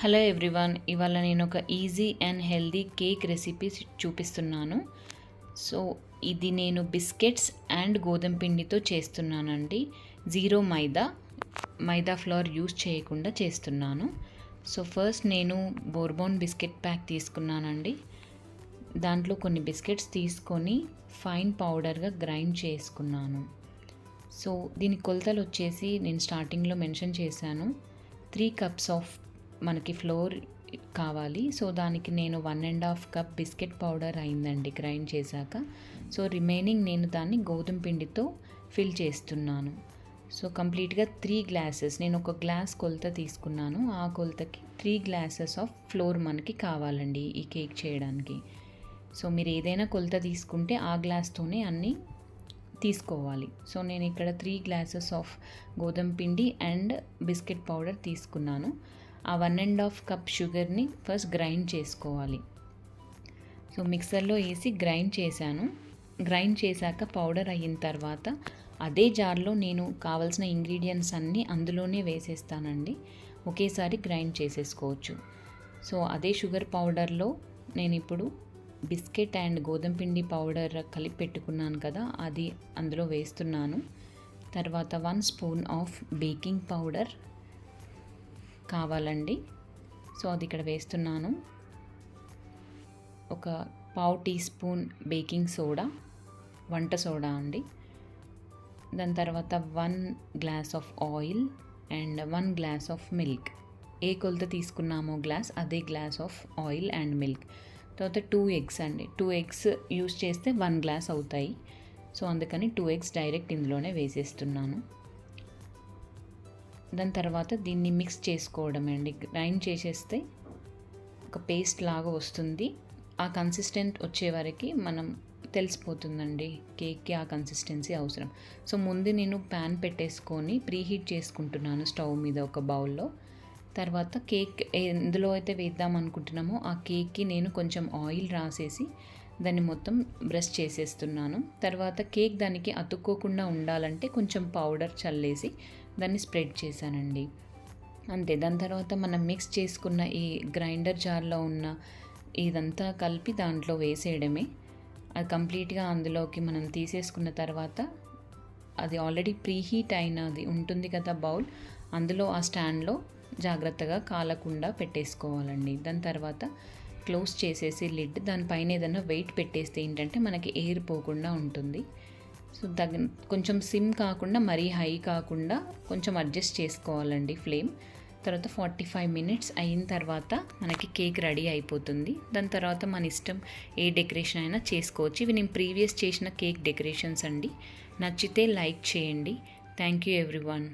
Hello everyone ఇవాళ నేను ఒక easy and healthy cake recipe చూపిస్తున్నాను. సో ఇది నేను బిస్కెట్స్ అండ్ గోధుమ పిండితో చేస్తున్నానండి. Zero maida maida flour use చేయకుండా చేస్తున్నాను. సో ఫస్ట్ నేను బోర్బోన్ బిస్కెట్ ప్యాక్ తీసుకున్నానండి. దాంట్లో కొన్ని బిస్కెట్స్ తీసుకొని ఫైన్ పౌడర్గా గ్రైండ్ చేసుకున్నాను. సో దీని కొలతలు వచ్చేసి నేను స్టార్టింగ్లో మెన్షన్ చేశాను. త్రీ కప్స్ ఆఫ్ మనకి ఫ్లోర్ కావాలి. సో దానికి నేను one and half cup biscuit powder అయిందండి గ్రైండ్ చేశాక. సో రిమైనింగ్ నేను దాన్ని గోధుమ పిండితో ఫిల్ చేస్తున్నాను. సో కంప్లీట్గా త్రీ గ్లాసెస్ నేను ఒక గ్లాస్ కొలత తీసుకున్నాను. ఆ కొలతకి త్రీ గ్లాసెస్ ఆఫ్ ఫ్లోర్ మనకి కావాలండి ఈ కేక్ చేయడానికి. సో మీరు ఏదైనా కొలత తీసుకుంటే ఆ గ్లాస్తోనే అన్నీ తీసుకోవాలి. సో నేను ఇక్కడ త్రీ గ్లాసెస్ ఆఫ్ గోధుమ పిండి అండ్ బిస్కెట్ పౌడర్ తీసుకున్నాను. ఆ వన్ అండ్ హాఫ్ కప్ షుగర్ని ఫస్ట్ గ్రైండ్ చేసుకోవాలి. సో మిక్సర్లో వేసి గ్రైండ్ చేశాను. గ్రైండ్ చేశాక పౌడర్ అయిన తర్వాత అదే జార్లో నేను కావాల్సిన ఇంగ్రీడియంట్స్ అన్నీ అందులోనే వేసేస్తానండి. ఒకేసారి గ్రైండ్ చేసేసుకోవచ్చు. సో అదే షుగర్ పౌడర్లో నేను ఇప్పుడు బిస్కెట్ అండ్ గోధుమ పిండి పౌడర్ కలిపి పెట్టుకున్నాను కదా అది అందులో వేస్తున్నాను. తర్వాత one spoon of baking powder కావాలండి. సో అది ఇక్కడ వేస్తున్నాను. ఒక పావు టీ స్పూన్ బేకింగ్ సోడా వంట సోడా అండి. దాని తర్వాత one glass of oil and one glass of milk. ఏ కొలత తీసుకున్నామో గ్లాస్ అదే glass of oil and milk. తర్వాత టూ ఎగ్స్ అండి. టూ ఎగ్స్ యూస్ చేస్తే వన్ గ్లాస్ అవుతాయి. సో అందుకని టూ ఎగ్స్ డైరెక్ట్ ఇందులోనే వేసేస్తున్నాను. దాని తర్వాత దీన్ని మిక్స్ చేసుకోవడం అండి. గ్రైండ్ చేసేస్తే ఒక పేస్ట్ లాగా వస్తుంది. ఆ కన్సిస్టెంట్ వచ్చే వరకు మనం తెలిసిపోతుందండి కేక్కి ఆ కన్సిస్టెన్సీ అవసరం. సో ముందు నేను ప్యాన్ పెట్టేసుకొని ప్రీహీట్ చేసుకుంటున్నాను స్టవ్ మీద ఒక బౌల్లో తర్వాత కేక్ ఎందులో అయితే వేద్దాం అనుకుంటున్నామో ఆ కేక్కి నేను కొంచెం ఆయిల్ రాసేసి దాన్ని మొత్తం బ్రష్ చేసేస్తున్నాను. తర్వాత కేక్ దానికి అతుక్కోకుండా ఉండాలంటే కొంచెం పౌడర్ చల్లేసి దాన్ని స్ప్రెడ్ చేశానండి. అంతే దాని తర్వాత మనం మిక్స్ చేసుకున్న ఈ గ్రైండర్ జార్లో ఉన్న ఇదంతా కలిపి దాంట్లో వేసేయడమే. అది కంప్లీట్గా అందులోకి మనం తీసేసుకున్న తర్వాత అది ఆల్రెడీ ప్రీహీట్ అయినది ఉంటుంది కదా బౌల్ అందులో ఆ స్టాండ్లో జాగ్రత్తగా కాలకుండా పెట్టేసుకోవాలండి. దాని తర్వాత క్లోజ్ చేసేసి లిడ్ దానిపైన ఏదైనా వెయిట్ పెట్టేస్తే ఏంటంటే మనకి ఎయిర్ పోకుండా ఉంటుంది. సో దగ్గర కొంచెం సిమ్ కాకుండా మరీ హై కాకుండా కొంచెం అడ్జస్ట్ చేసుకోవాలండి ఫ్లేమ్. తర్వాత ఫార్టీ ఫైవ్ మినిట్స్ అయిన తర్వాత మనకి కేక్ రెడీ అయిపోతుంది. దాని తర్వాత మన ఇష్టం ఏ డెకరేషన్ అయినా చేసుకోవచ్చు. ఇవి నేను ప్రీవియస్ చేసిన కేక్ డెకరేషన్స్ అండి. నచ్చితే లైక్ చేయండి. Thank you everyone.